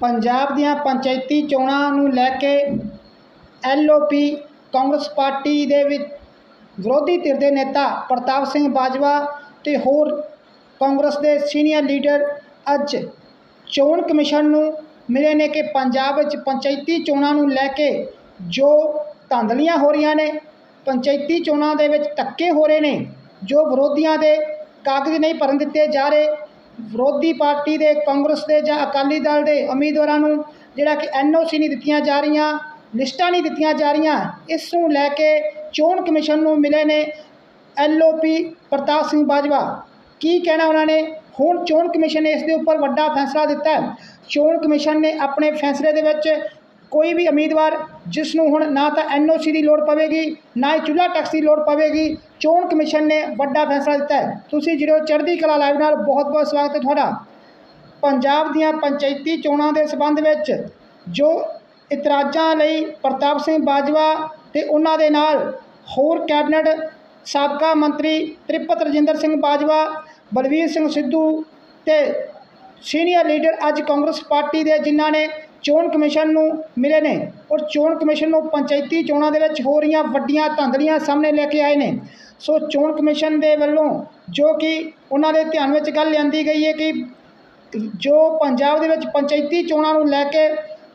ਪੰਜਾਬ ਦੀਆਂ ਪੰਚਾਇਤੀ ਚੋਣਾਂ ਨੂੰ ਲੈ ਕੇ ਐਲਓਪੀ ਕਾਂਗਰਸ ਪਾਰਟੀ ਦੇ ਵਿੱਚ ਵਿਰੋਧੀ ਧਿਰ ਦੇ ਨੇਤਾ ਪ੍ਰਤਾਪ ਸਿੰਘ ਬਾਜਵਾ ਤੇ ਹੋਰ ਕਾਂਗਰਸ ਦੇ ਸੀਨੀਅਰ ਲੀਡਰ ਅੱਜ ਚੋਣ ਕਮਿਸ਼ਨ ਨੂੰ ਮਿਲੇ ਨੇ ਕਿ ਪੰਜਾਬ ਵਿੱਚ ਪੰਚਾਇਤੀ ਚੋਣਾਂ ਨੂੰ ਲੈ ਕੇ ਜੋ ਧਾਂਦਲੀਆਂ ਹੋ ਰਹੀਆਂ ਨੇ, ਪੰਚਾਇਤੀ ਚੋਣਾਂ ਦੇ ਵਿੱਚ ਧੱਕੇ ਹੋ ਰਹੇ ਨੇ, ਜੋ ਵਿਰੋਧੀਆਂ ਦੇ ਕਾਗਜ਼ ਨਹੀਂ ਭਰਨ ਦਿੱਤੇ ਜਾ ਰਹੇ ਵਿਰੋਧੀ ਪਾਰਟੀ ਦੇ ਕਾਂਗਰਸ ਦੇ ਜਾਂ ਅਕਾਲੀ ਦਲ ਦੇ ਉਮੀਦਵਾਰਾਂ ਨੂੰ ਜਿਹੜਾ ਕਿ ਐਨਓਸੀ ਨਹੀਂ ਦਿੱਤੀਆਂ ਜਾ ਰਹੀਆਂ, ਲਿਸਟਾਂ ਨਹੀਂ ਦਿੱਤੀਆਂ ਜਾ ਰਹੀਆਂ, ਇਸ ਨੂੰ ਲੈ ਕੇ ਚੋਣ ਕਮਿਸ਼ਨ ਨੂੰ ਮਿਲੇ ਨੇ ਐਲਓਪੀ ਪ੍ਰਤਾਪ ਸਿੰਘ ਬਾਜਵਾ। ਕੀ ਕਹਿਣਾ ਉਹਨਾਂ ਨੇ? ਹੁਣ ਚੋਣ ਕਮਿਸ਼ਨ ਨੇ ਇਸ ਦੇ ਉੱਪਰ ਵੱਡਾ ਫੈਸਲਾ ਦਿੱਤਾ ਹੈ। ਚੋਣ ਕਮਿਸ਼ਨ ਨੇ ਆਪਣੇ ਫੈਸਲੇ ਦੇ ਵਿੱਚ ਕੋਈ ਵੀ ਉਮੀਦਵਾਰ ਜਿਸ ਨੂੰ ਹੁਣ ਨਾ ਤਾਂ ਐਨਓਸੀ ਦੀ ਲੋੜ ਪਵੇਗੀ, ਨਾ ਹੀ ਚੁੱਲ੍ਹਾ ਟੈਕਸ ਦੀ ਲੋੜ ਪਵੇਗੀ ਚੋਣ ਕਮਿਸ਼ਨ ਨੇ ਵੱਡਾ ਫੈਸਲਾ ਦਿੱਤਾ ਹੈ। ਤੁਸੀਂ ਜਿਹੜੋ ਚੜ੍ਹਦੀ ਕਲਾ ਲਾਈਵ ਨਾਲ। ਬਹੁਤ ਬਹੁਤ ਸਵਾਗਤ ਹੈ ਤੁਹਾਡਾ। ਪੰਜਾਬ ਦੀਆਂ ਪੰਚਾਇਤੀ ਚੋਣਾਂ ਦੇ ਸਬੰਧ ਵਿੱਚ ਜੋ ਇਤਰਾਜ਼ਾਂ ਲਈ ਪ੍ਰਤਾਪ ਸਿੰਘ ਬਾਜਵਾ ਤੇ ਉਹਨਾਂ ਦੇ ਨਾਲ ਹੋਰ ਕੈਬਨਿਟ ਸਾਬਕਾ ਮੰਤਰੀ ਤ੍ਰਿਪਤ ਰਜਿੰਦਰ ਸਿੰਘ ਬਾਜਵਾ, ਬਲਵੀਰ ਸਿੰਘ ਸਿੱਧੂ ਤੇ ਸੀਨੀਅਰ ਲੀਡਰ ਅੱਜ ਕਾਂਗਰਸ ਪਾਰਟੀ ਦੇ ਜਿਨ੍ਹਾਂ ਨੇ ਚੋਣ ਕਮਿਸ਼ਨ ਨੂੰ ਮਿਲੇ ਨੇ ਔਰ ਚੋਣ ਕਮਿਸ਼ਨ ਨੂੰ ਪੰਚਾਇਤੀ ਚੋਣਾਂ ਦੇ ਵਿੱਚ ਹੋ ਰਹੀਆਂ ਵੱਡੀਆਂ ਧਾਂਦਲੀਆਂ ਸਾਹਮਣੇ ਲੈ ਕੇ ਆਏ ਨੇ। ਸੋ ਚੋਣ ਕਮਿਸ਼ਨ ਦੇ ਵੱਲੋਂ ਜੋ ਕਿ ਉਹਨਾਂ ਦੇ ਧਿਆਨ ਵਿੱਚ ਗੱਲ ਲਿਆਂਦੀ ਗਈ ਹੈ ਕਿ ਜੋ ਪੰਜਾਬ ਦੇ ਵਿੱਚ ਪੰਚਾਇਤੀ ਚੋਣਾਂ ਨੂੰ ਲੈ ਕੇ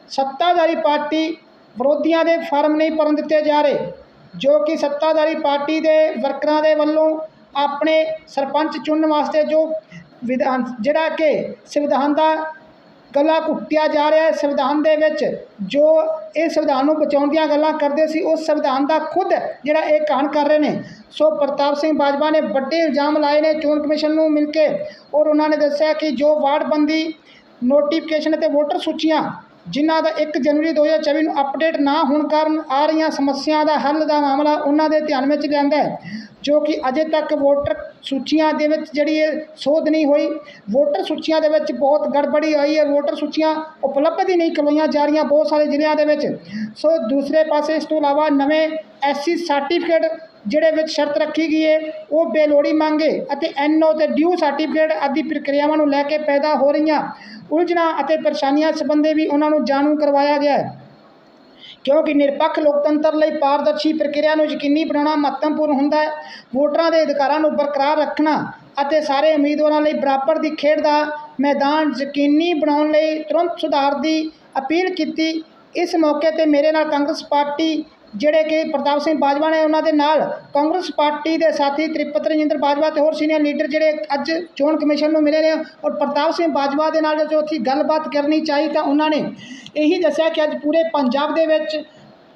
ਸੱਤਾਧਾਰੀ ਪਾਰਟੀ ਵਿਰੋਧੀਆਂ ਦੇ ਫਾਰਮ ਨਹੀਂ ਭਰਨ ਦਿੱਤੇ ਜਾ ਰਹੇ, ਜੋ ਕਿ ਸੱਤਾਧਾਰੀ ਪਾਰਟੀ ਦੇ ਵਰਕਰਾਂ ਦੇ ਵੱਲੋਂ ਆਪਣੇ ਸਰਪੰਚ ਚੁਣਨ ਵਾਸਤੇ ਜੋ ਵਿਧਾਨ ਜਿਹੜਾ ਕਿ ਸੰਵਿਧਾਨ ਦਾ ਗਲਾ ਘੁੱਟਿਆ ਜਾ ਰਿਹਾ ਹੈ ਸੰਵਿਧਾਨ ਦੇ ਵਿੱਚ। ਜੋ ਇਹ ਸੰਵਿਧਾਨ ਨੂੰ ਬਚਾਉਣ ਦੀਆਂ ਗੱਲਾਂ ਕਰਦੇ ਸੀ, ਉਸ ਸੰਵਿਧਾਨ ਦਾ ਖੁਦ ਜਿਹੜਾ ਇਹ ਕਾਣ ਕਰ ਰਹੇ ਨੇ, ਸੋ ਪ੍ਰਤਾਪ ਸਿੰਘ ਬਾਜਵਾ ਨੇ ਵੱਡੇ ਇਲਜ਼ਾਮ ਲਾਏ ਨੇ ਚੋਣ ਕਮਿਸ਼ਨ ਨੂੰ ਮਿਲ ਕੇ ਔਰ ਉਹਨਾਂ ਨੇ ਦੱਸਿਆ ਕਿ ਜੋ ਵਾਰਡਬੰਦੀ ਨੋਟੀਫਿਕੇਸ਼ਨ ਅਤੇ ਵੋਟਰ ਸੂਚੀਆਂ ਜਿਨ੍ਹਾਂ ਦਾ 1 ਜਨਵਰੀ 2024 ਨੂੰ ਅਪਡੇਟ ਨਾ ਹੋਣ ਕਾਰਨ ਆ ਰਹੀਆਂ ਸਮੱਸਿਆਵਾਂ ਦਾ ਹੱਲ ਦਾ ਮਾਮਲਾ ਉਹਨਾਂ ਦੇ ਧਿਆਨ ਵਿੱਚ ਲਿਆਂਦਾ ਹੈ, ਜੋ ਕਿ ਅਜੇ ਤੱਕ ਵੋਟਰ ਸੂਚੀਆਂ ਦੇ ਵਿੱਚ ਜਿਹੜੀ ਇਹ ਸੋਧ ਨਹੀਂ ਹੋਈ, ਵੋਟਰ ਸੂਚੀਆਂ ਦੇ ਵਿੱਚ ਬਹੁਤ ਗੜਬੜੀ ਆਈ ਹੈ, ਵੋਟਰ ਸੂਚੀਆਂ ਉਪਲਬਧ ਹੀ ਨਹੀਂ ਕਰਵਾਈਆਂ ਜਾ ਰਹੀਆਂ ਬਹੁਤ ਸਾਰੇ ਜ਼ਿਲ੍ਹਿਆਂ ਦੇ ਵਿੱਚ। ਸੋ ਦੂਸਰੇ ਪਾਸੇ ਇਸ ਤੋਂ ਇਲਾਵਾ ਨਵੇਂ ਐਸਸੀ ਸਰਟੀਫਿਕੇਟ ਜਿਹੜੇ ਵਿੱਚ ਸ਼ਰਤ ਰੱਖੀ ਗਈ ਹੈ, ਉਹ ਬੇਲੋੜੀ ਮੰਗੇ ਅਤੇ ਐਨਓ ਤੇ ਡਿਊ ਸਰਟੀਫਿਕੇਟ ਆਦਿ ਪ੍ਰਕਿਰਿਆਵਾਂ ਨੂੰ ਲੈ ਕੇ ਪੈਦਾ ਹੋ ਰਹੀਆਂ। ਉਲਝਣਾਂ ਅਤੇ ਪਰੇਸ਼ਾਨੀਆਂ ਸੰਬੰਧੀ ਵੀ ਉਹਨਾਂ ਨੂੰ ਜਾਣੂ ਕਰਵਾਇਆ ਗਿਆ ਹੈ। ਕਿਉਂਕਿ ਨਿਰਪੱਖ ਲੋਕਤੰਤਰ ਲਈ ਪਾਰਦਰਸ਼ੀ ਪ੍ਰਕਿਰਿਆ ਨੂੰ ਯਕੀਨੀ ਬਣਾਉਣਾ ਮਹੱਤਵਪੂਰਨ ਹੁੰਦਾ ਹੈ। ਵੋਟਰਾਂ ਦੇ ਅਧਿਕਾਰਾਂ ਨੂੰ ਬਰਕਰਾਰ ਰੱਖਣਾ ਅਤੇ ਸਾਰੇ ਉਮੀਦਵਾਰਾਂ ਲਈ ਬਰਾਬਰ ਦੀ ਖੇਡ ਦਾ ਮੈਦਾਨ ਯਕੀਨੀ ਬਣਾਉਣ ਲਈ ਤੁਰੰਤ ਸੁਧਾਰ ਦੀ ਅਪੀਲ ਕੀਤੀ। ਇਸ ਮੌਕੇ ਤੇ ਮੇਰੇ ਨਾਲ ਕਾਂਗਰਸ ਪਾਰਟੀ ਜਿਹੜੇ ਕਿ ਪ੍ਰਤਾਪ ਸਿੰਘ ਬਾਜਵਾ ਨੇ ਉਹਨਾਂ ਦੇ ਨਾਲ ਕਾਂਗਰਸ ਪਾਰਟੀ ਦੇ ਸਾਥੀ ਤ੍ਰਿਪਤ ਰਜਿੰਦਰ ਬਾਜਵਾ ਤੇ ਹੋਰ ਸੀਨੀਅਰ ਲੀਡਰ ਜਿਹੜੇ ਅੱਜ ਚੋਣ ਕਮਿਸ਼ਨ ਨੂੰ ਮਿਲੇ ਨੇ ਔਰ ਪ੍ਰਤਾਪ ਸਿੰਘ ਬਾਜਵਾ ਦੇ ਨਾਲ ਜੋ ਅਸੀਂ ਗੱਲਬਾਤ ਕਰਨੀ ਚਾਹੀ ਤਾਂ ਉਹਨਾਂ ਨੇ ਇਹੀ ਦੱਸਿਆ ਕਿ ਅੱਜ ਪੂਰੇ ਪੰਜਾਬ ਦੇ ਵਿੱਚ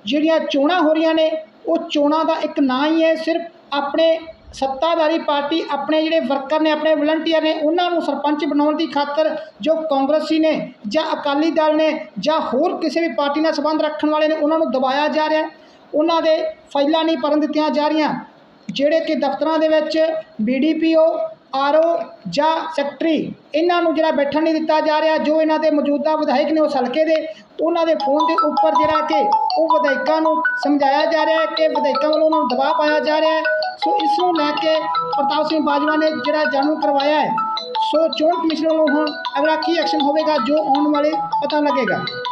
ਜਿਹੜੀਆਂ ਚੋਣਾਂ ਹੋ ਰਹੀਆਂ ਨੇ, ਉਹ ਚੋਣਾਂ ਦਾ ਇੱਕ ਨਾਂ ਹੀ ਹੈ ਸਿਰਫ ਆਪਣੇ ਸੱਤਾਧਾਰੀ ਪਾਰਟੀ ਆਪਣੇ ਜਿਹੜੇ ਵਰਕਰ ਨੇ, ਆਪਣੇ ਵਲੰਟੀਅਰ ਨੇ, ਉਹਨਾਂ ਨੂੰ ਸਰਪੰਚ ਬਣਾਉਣ ਦੀ ਖਾਤਰ ਜੋ ਕਾਂਗਰਸੀ ਨੇ ਜਾਂ ਅਕਾਲੀ ਦਲ ਨੇ ਜਾਂ ਹੋਰ ਕਿਸੇ ਵੀ ਪਾਰਟੀ ਨਾਲ ਸੰਬੰਧ ਰੱਖਣ ਵਾਲੇ ਨੇ, ਉਹਨਾਂ ਨੂੰ ਦਬਾਇਆ ਜਾ ਰਿਹਾ। ਉਹਨਾਂ ਦੇ ਫਾਈਲਾਂ ਨਹੀਂ ਭਰਨ ਦਿੱਤੀਆਂ ਜਾ ਰਹੀਆਂ। ਜਿਹੜੇ ਕਿ ਦਫ਼ਤਰਾਂ ਦੇ ਵਿੱਚ ਬੀਡੀਪੀਓ ਆਰਓ ਜਾਂ ਸੈਕਟਰੀ, ਇਹਨਾਂ ਨੂੰ ਜਿਹੜਾ ਬੈਠਣ ਨਹੀਂ ਦਿੱਤਾ ਜਾ ਰਿਹਾ, ਜੋ ਇਹਨਾਂ ਦੇ ਮੌਜੂਦਾ ਵਿਧਾਇਕ ਨੇ ਉਸ ਹਲਕੇ ਦੇ, ਉਹਨਾਂ ਦੇ ਫੋਨ ਦੇ ਉੱਪਰ ਜਿਹੜਾ ਕਿ ਉਹ ਵਿਧਾਇਕਾਂ ਨੂੰ ਸਮਝਾਇਆ ਜਾ ਰਿਹਾ ਹੈ ਕਿ ਵਿਧਾਇਕਾਂ ਵੱਲੋਂ ਉਹਨਾਂ ਨੂੰ ਦਬਾਅ ਪਾਇਆ ਜਾ ਰਿਹਾ ਹੈ। ਸੋ ਇਸ ਨੂੰ ਲੈ ਕੇ ਪ੍ਰਤਾਪ ਸਿੰਘ ਬਾਜਵਾ ਨੇ ਜਿਹੜਾ ਜਾਣੂ ਕਰਵਾਇਆ ਹੈ, ਸੋ ਚੋਣ ਕਮਿਸ਼ਨਰ ਵੱਲੋਂ ਹੁਣ ਅਗਲਾ ਕੀ ਐਕਸ਼ਨ ਹੋਵੇਗਾ ਜੋ ਆਉਣ ਵਾਲੇ ਪਤਾ ਲੱਗੇਗਾ।